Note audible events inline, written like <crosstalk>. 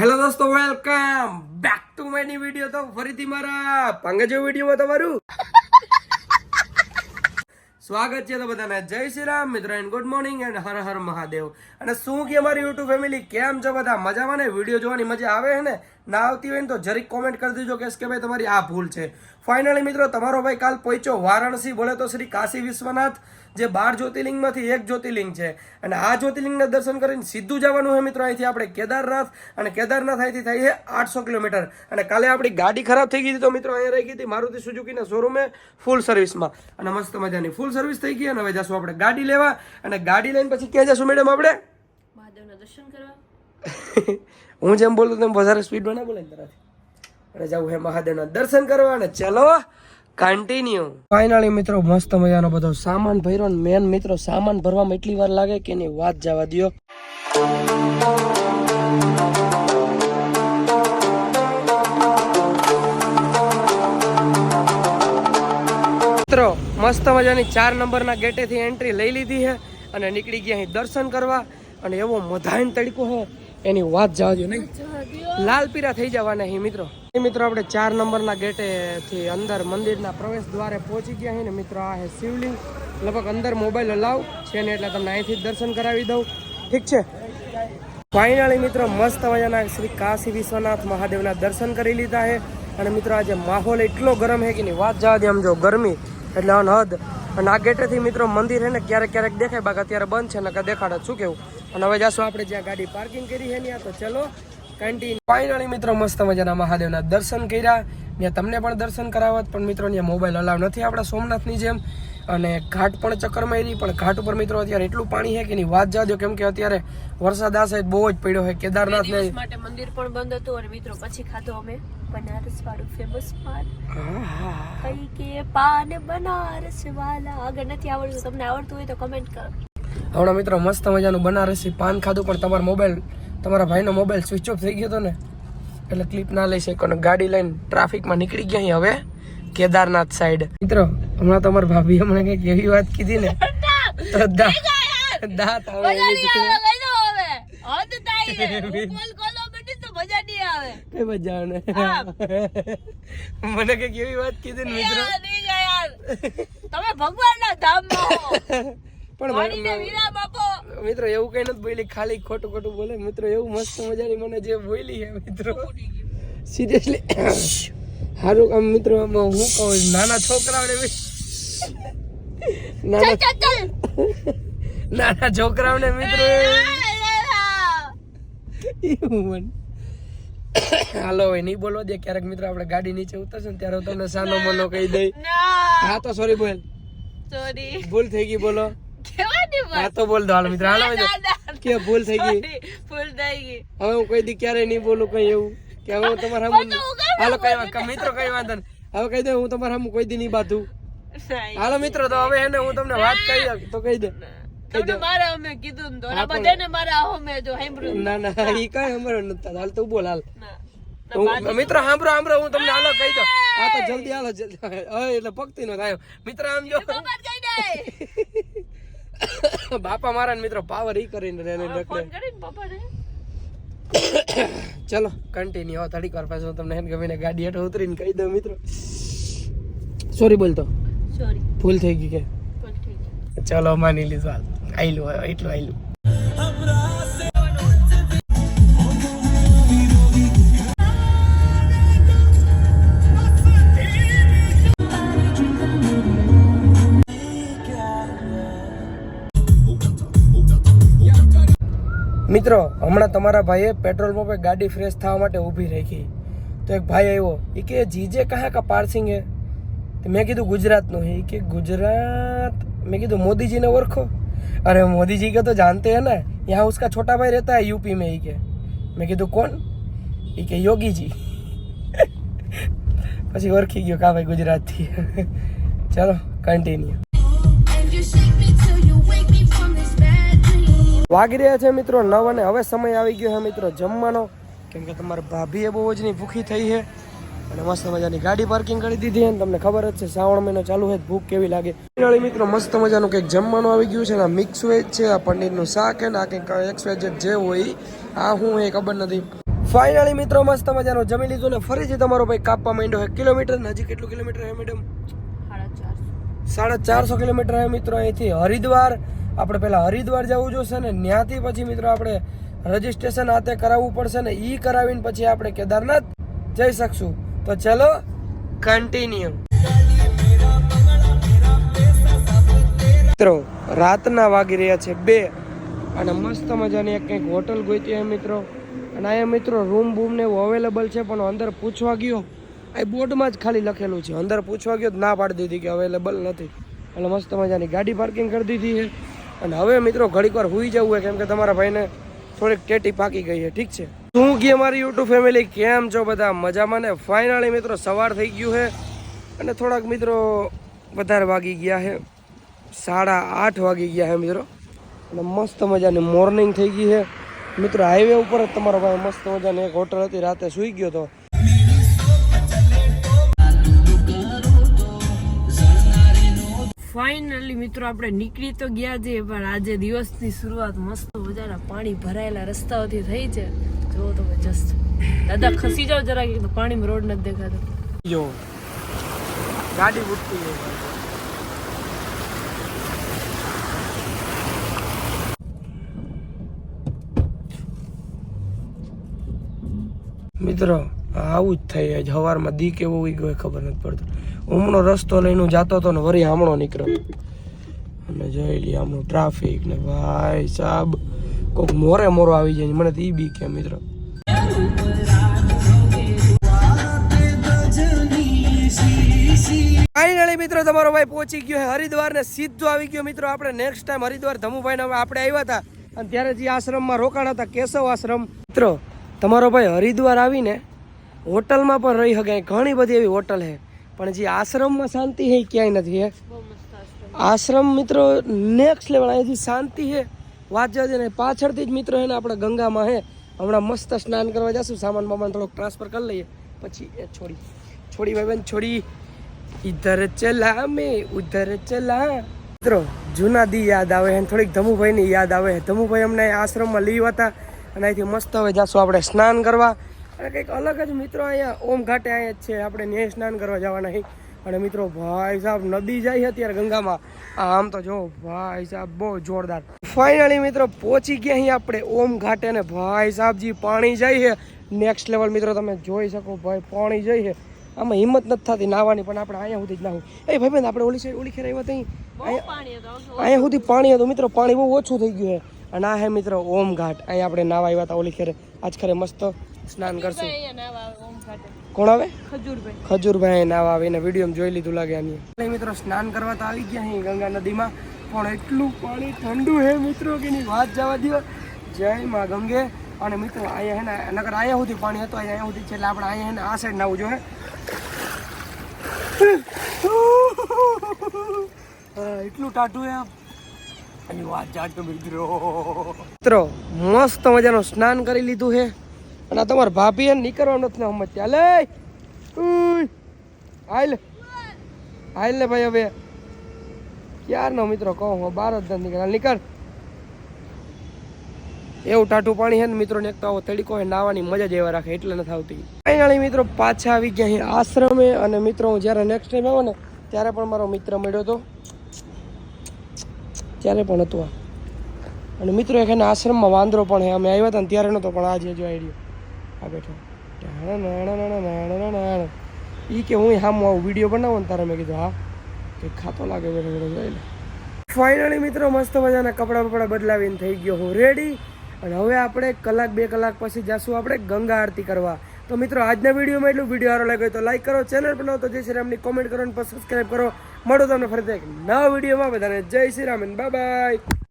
Hello દોસ્તો, welcome back to માયની video. તો ફરીથી મારા પંગજો વિડીયોમાં તમારું. સ્વાગત છે તો બધાને. જય શ્રી રામ મિત્રો એન્ડ ગુડ મોર્નિંગ એન્ડ હર હર મહાદેવ. અને શું કે અમારી યુટ્યુબ ફેમિલી કેમ છો બધા? મજામાં ને? વીડિયો જોવાની મજા આવે છે ને? ના આવતી હોય ને તો જરીક કોમેન્ટ કરી દેજો કે કે ભાઈ તમારી આ ભૂલ છે. ફાઇનલી મિત્રો તમારો ભાઈ કાલ પહોંચ્યો વારાણસી. બોલે તો શ્રી કાશી વિશ્વનાથ જે બાર જ્યોતિર્લિંગમાંથી એક જ્યોતિર્લિંગ છે. અને આ જ્યોતિર્લિંગના દર્શન કરીને સીધું જવાનું છે મિત્રો. અહીંથી આપણે કેદારનાથ અને કેદારનાથ અહીંથી થાય છે આઠસો કિલોમીટર. અને કાલે આપણી ગાડી ખરાબ થઈ ગઈ હતી તો મિત્રો અહીંયા રહી ગઈ હતી મારુતિ સુઝુકીના શોરૂમે ફૂલ સર્વિસમાં અને મસ્ત મજાની ફૂલ સર્વિસ થઈ ગઈ અને હવે જશું આપણે ગાડી લેવા. અને ગાડી લઈને પછી ક્યાં જશું મેડમ આપણે? મહાદેવના દર્શન કરવા. <laughs> હું જેમ બોલું તેમ વધારે સ્પીડમાં ના બોલે તારાથી. અને જવું હે મહાદેવના દર્શન કરવા અને ચલો કન્ટિન્યુ ફાઇનલી મિત્રો, મસ્ત મજાનો બધો સામાન ભર્યો ને મેન મિત્રો, સામાન ભરવામાં એટલી વાર લાગે કે એની વાત જવા દ્યો. મિત્રો, મસ્ત મજાની ચાર નંબરના ગેટેથી એન્ટ્રી લઈ લીધી છે અને નીકળી ગયા અહીં દર્શન કરવા. અને એવો મધાઈન તડકો છે એની વાત જવા દો નહીં. લાલ પીરા થઈ જવાના અહીં મિત્રો. એ મિત્રો આપણે ચાર નંબરના ગેટેથી અંદર મંદિરના પ્રવેશ દ્વારે પહોંચી ગયા છે ને મિત્રો આ છે શિવલિંગ. લગભગ અંદર મોબાઈલ અલાવ છે ને એટલે તમને અહીંથી જ દર્શન કરાવી દઉં. ઠીક છે? ફાઇનલી મિત્રો મસ્ત મજાના શ્રી કાશી વિશ્વનાથ મહાદેવના દર્શન કરી લીધા છે અને મિત્રો આજે માહોલ એટલો ગરમ છે કે ની વાત જવા દે આમ જો ગરમી એટલે અનહદ. અને આ ગેટેથી મિત્રો મંદિર છે ને ક્યારેક ક્યારેક દેખાય બાકી અત્યારે બંધ છે ને દેખાડે. શું કેવું? અને હવે જાશું આપણે જ્યાં ગાડી પાર્કિંગ કરી છે ત્યાં તો ચલો કન્ટિન્યુ ફાઇનલી મિત્રો મસ્ત મજાના મહાદેવના દર્શન કર્યા. ત્યાં તમને પણ દર્શન કરાવત પણ મિત્રો ત્યાં મોબાઈલ અલાવ નથી આપણા સોમનાથની જેમ. અને ઘાટ પણ ચક્કર મારી પણ ઘાટ ઉપર મિત્રો અત્યારે એટલું પાણી છે કે એની વાત જાજો કેમ કે અત્યારે વરસાદ આ સાઈડ બહુ જ પડ્યો છે કેદારનાથ ને માટે મંદિર પણ બંધ હતું અને મિત્રો પછી ખાધો અમે બનારસ વાળું ફેમસ પાન કઈ કે પાન બનારસ વાલા આગળ નથી આવડતું તમને આવડતું હોય તો કમેન્ટ કરો. હમણાં મિત્રો મસ્ત મજાનું બનારસી પાન ખાધું પણ તમારો મોબાઈલ તમારા ભાઈનો મોબાઈલ સ્વિચ ઓફ થઈ ગયો હતો ને એટલે ક્લિપ ના લઈ શકો અને ગાડી લઈને ટ્રાફિકમાં નીકળી ગયા અહીં હવે કેદારનાથ સાઈડ મિત્રો હમણાં તમારા ભાભી હમણાં કંઈક એવી વાત કીધી ને તો દાંત આવે એવી રીતે. કઈ મજા ને. મને કંઈક એવી વાત કીધી ને મિત્રો. તમે ભગવાનના ધામમાં <laughs> પણ મિત્રો એવું કઈ નથી બોલી ખાલી ખોટું ખોટું બોલે. મિત્રો એવું મસ્ત મજાની મને જે બોલી હે મિત્રો. સિરિયસલી સારું કામ મિત્રો હું કહું નાના છોકરાઓને નાના છોકરાઓને મિત્રો એવું હાલો હવે નહીં બોલવા દે ક્યારેક મિત્રો આપણે ગાડી નીચે ઉતરશે ને ત્યારે તમને સાનો મનો કહી દઈ. હા તો સોરી બોલ. સોરી ભૂલ થઈ ગઈ બોલો. હા તો બોલ દો હાલ મિત્રો. હાલો કે ભૂલ થઈ ગઈ? ભૂલ થઈ ગઈ. હવે હું કોઈ દી ક્યારેય નહીં બોલું કઈ એવું. કે હવે હું તમારા હાલો કઈ વાત મિત્રો કઈ વાંધો હવે કહી દે હું તમારા સામે કોઈ દી નહીં બાંધું. હાલો મિત્રો તો હવે એને હું તમને વાત કહી દઉં તો કહી દે. મારા અમે કીધું ને તો બધાને મારા અમે જો સાંભળ્યું ના. ના ઈ કઈ અમારો નથી થતું. હાલ તું બોલ હાલ. મિત્રો સાંભળો સાંભળો હું તમને હાલો કહી દઉં. આ તો જલ્દી હાલો જલ્દી. એટલે ભક્તિ નો થાય મિત્ર આમ જો. <laughs> બાપા મારા મિત્રો પાવર ઈ કરીને રહે રખડે. ચલો કન્ટિન્યુ થોડીક વાર પાછું તમને હેન ગમીને ગાડી હેઠળ ઉતરીને કહી દઉં મિત્રો. સોરી બોલતો. સોરી ભૂલ થઈ ગઈ કે? ચલો માની લીધું હાલ. આયલું એટલું આયલું. મિત્રો હમણાં તમારા ભાઈએ પેટ્રોલ પંપે ગાડી ફ્રેશ થવા માટે ઊભી રાખી તો એક ભાઈ આવ્યો એ કે જીજે કહા કા પાર્સિંગ હે તો મેં કીધું ગુજરાતનો હે એ કે ગુજરાત મેં કીધું मोदी जी ने ओरखो अरे मोदी जी का तो जानते हैं ना यहाँ उसका छोटा भाई रहता है यूपी में ही के મેં કીધું કોણ એ કે યોગી જી <laughs> પછી ઓળખી ગયો કા ભાઈ ગુજરાતથી <laughs> ચલો કન્ટિન્યુ વાગી રહ્યા છે મિત્રો નવ અને હવે સમય આવી ગયો છે મિત્રો જમવાનો. કેમ કે તમારા ભાભીએ બહુ જ ની ભૂખી થઈ છે. અને મસ્ત મજાની ગાડી પાર્કિંગ કરી દીધી અને તમને ખબર જ છે શ્રાવણ મહિનો ચાલુ છે ભૂખ કેવી લાગે. ફાઇનલી મિત્રો મસ્ત મજાનું કંઈક જમવાનું આવી ગયું છે આ મિક્સ વેજ છે આ પનીરનું શાક છે ને આ કંઈક એક્સ વેજ જે હોય આ હું એ ખબર નથી. ફાઇનલી મિત્રો મસ્ત મજાનો જમી લીધું ને ફરીથી તમારો ભાઈ કાપવા માંડ્યો છે કિલોમીટર. હજી કેટલું કિલોમીટર છે મેડમ સાડા ચારસો. સાડા ચારસો કિલોમીટર છે મિત્રો અહીંથી હરિદ્વાર. આપણે પહેલાં હરિદ્વાર જવું જોશે ને ત્યાંથી પછી મિત્રો આપણે રજીસ્ટ્રેશન હાથે કરાવવું પડશે ને એ કરાવીને પછી આપણે કેદારનાથ જઈ શકશું. તો ચલો કન્ટિન્યુ મિત્રો, રાતના વાગી રહ્યા છે બે અને મસ્ત મજાની એક કંઈક હોટલ ગોઈતી હોય મિત્રો. અને અહીંયા મિત્રો રૂમ બૂમ ને એવું અવેલેબલ છે, પણ અંદર પૂછવા ગયો. આ બોર્ડમાં જ ખાલી લખેલું છે. અંદર પૂછવા ગયો ના પાડી દીધી કે અવેલેબલ નથી. એટલે મસ્ત મજાની ગાડી પાર્કિંગ કરી દીધી છે. અને હવે મિત્રો ઘડીક વાર હુઈ જવું છે કેમ કે તમારા ભાઈને થોડીક ટેટી પાકી ગઈ છે ઠીક છે? શું કે મારી યુટ્યુબ ફેમિલી કેમ છો બધા? મજામાં ને? ફાઇનલી મિત્રો સવાર થઈ ગયું છે અને થોડાક મિત્રો વધારે વાગી ગયા છે સાડા આઠ વાગી ગયા છે મિત્રો. અને મસ્ત મજાની મોર્નિંગ થઈ ગઈ છે મિત્રો હાઈવે ઉપર જ તમારો ભાઈ મસ્ત મજાની એક હોટલ હતી, રાતે સૂઈ ગયો તો ફાઇનલી મિત્રો આપણે નીકળી તો ગયા છે પણ આજે દિવસની શરૂઆત મસ્ત મજાના પાણી ભરાયેલા રસ્તાઓથી થઈ છે. જો તમે જસ્ટ દાદા, ખસી જાવ જરા પાણીમાં રોડ નથી દેખાતો. જો, ગાડી ઉઠતી મિત્રો આવું જ થઈ જાય. સવારમાં દી કેવો ઉઈ ગયો ખબર નથી પડતું. હમણો રસ્તો લઈને જાતો હતો ને વરી હમણો નીકળ્યો. અને જોઈ લઈએ હમણું ટ્રાફિક ને ભાઈ સાહેબ કોક મોરે મોરો આવી જાય મને તો ઈ બી કે મિત્રો. ફાઇનલી મિત્રો તમારો ભાઈ પહોંચી ગયો હરિદ્વાર ને સીધો આવી ગયો મિત્રો. આપણે નેક્સ્ટ ટાઈમ હરિદ્વાર ધમુભાઈ ને આપણે આવ્યા હતા. અને ત્યારે જે આશ્રમમાં રોકાણ હતા, કેશવ આશ્રમ. મિત્રો, તમારો ભાઈ હરિદ્વાર આવીને હોટલમાં પણ રહી શકે ઘણી બધી એવી હોટલ છે પણ જે આશ્રમમાં શાંતિ છે એ ક્યાંય નથી હે. આશ્રમ. મિત્રો નેક્સ્ટ લેવલ અહીંથી શાંતિ છે વાત જજે ને પાછળથી જ મિત્રો હે ને આપણે ગંગામાં હે. હમણાં મસ્ત સ્નાન કરવા જશું સામાન બામાન થોડોક ટ્રાન્સફર કરી લઈએ. પછી એ છોડી. છોડી ભાઈ બેન છોડી. ઇધર ચલા મે ઉધર ચલા. મિત્રો જૂના દી યાદ આવે અને થોડીક ધમુભાઈની યાદ આવે ધમુભાઈ અમને આશ્રમમાં લઈ હતા અને અહીંથી મસ્ત હવે જાશું આપણે સ્નાન કરવા. અને કંઈક અલગ જ મિત્રો અહીંયા ઓમ ઘાટે અહીંયા જ છે. આપણે ન્યાય સ્નાન કરવા જવાના છે અને મિત્રો ભાઈ સાહેબ નદી જાય છે અત્યારે ગંગામાં. આ આમ તો જો ભાઈ સાહેબ બહુ જોરદાર. ફાઇનલી મિત્રો પહોંચી ગયા અહીં આપણે ઓમ ઘાટે ને ભાઈ સાહેબજી પાણી જાય છે. નેક્સ્ટ લેવલ મિત્રો તમે જોઈ શકો ભાઈ પાણી જાય છે. આમાં હિંમત નથી થતી નાવાની પણ આપણે અહીંયા સુધી જ નાહું. એ ભાઈ બેન આપણે ઓલી સાઈડ ઓલી ખેર આવ્યા ત્યાં. અહીંયા સુધી પાણી હતું. મિત્રો પાણી બહુ ઓછું થઈ ગયું છે. અને આ હે મિત્રો ઓમ ઘાટ. અહીંયા આપણે નાવા આવ્યા હતા ઓલી ખેરે. આજ ખરે મસ્ત સ્નાન કરશું. અહીંયા નાવા આવે ઓમ ઘાટે. કોણ આવે? ખજૂરભાઈ. ખજૂરભાઈ નાવા એને વીડિયો જોઈ લીધું લાગે આની. મિત્રો સ્નાન કરવા તો આવી ગયા અહીં ગંગા નદીમાં પણ એટલું પાણી ઠંડુ હે મિત્રો કે એની વાત જવા દો જય માં ગંગે. અને મિત્રો અહીંયા હે ને નગર અહીંયા સુધી પાણી હતું અહીંયા સુધી છે એટલે આપણે અહીંયા હે ને આ સાઈડ નાવું જોઈએ. હા, એટલું ટાટું હે એની વાત જાટ મિત્રો. મિત્રો મસ્ત મજાનું સ્નાન કરી લીધું છે. અને આ તમારા ભાભી એને નીકળવાનું નથી ત્યાં. લે. હાલ. હાલ ને ભાઈ હવે. ક્યારનો મિત્રો કહો હું? બાર જ નીકળ નીકળ. એવું ટાટું પાણી છે ને મિત્રો ને એક તો આવો તડીકો હોય નાવાની મજા જ એવા રાખે, એટલે નથી આવતી. ફાઇનલી મિત્રો પાછા આવી ગયા અહીં આશ્રમે અને મિત્રો હું જ્યારે નેક્સ્ટ ટાઈમ આવ્યો ને ત્યારે પણ મારો મિત્ર મળ્યો હતો ત્યારે પણ હતો અને મિત્રો એક એના આશ્રમમાં વાંદરો પણ અમે આવ્યા હતા ને ત્યારે નહોતો પણ આજે જો આવી આ બેઠો. એ કે હું હા હું વીડિયો બનાવો ને તારે મેં કીધું, હા. કે ખાતો લાગે બેઠો બેઠો જોઈ ફાઇનલી મિત્રો, મસ્ત મજાના કપડાં બપડા બદલાવીને થઈ ગયો હું રેડી અને હવે આપણે કલાક, બે કલાક પછી જાશું આપણે ગંગા આરતી કરવા. તો મિત્રો, આજના વિડીયોમાં એટલું. વીડિયો સારો લાગ્યો તો લાઈક કરો ચેનલ પર તો જય શ્રી રામની કોમેન્ટ કરો અને સબસ્ક્રાઈબ કરો. મળો તમને ફરીથી એક નવા વિડીયોમાં. બધાને જય શ્રી રામ બાય બાય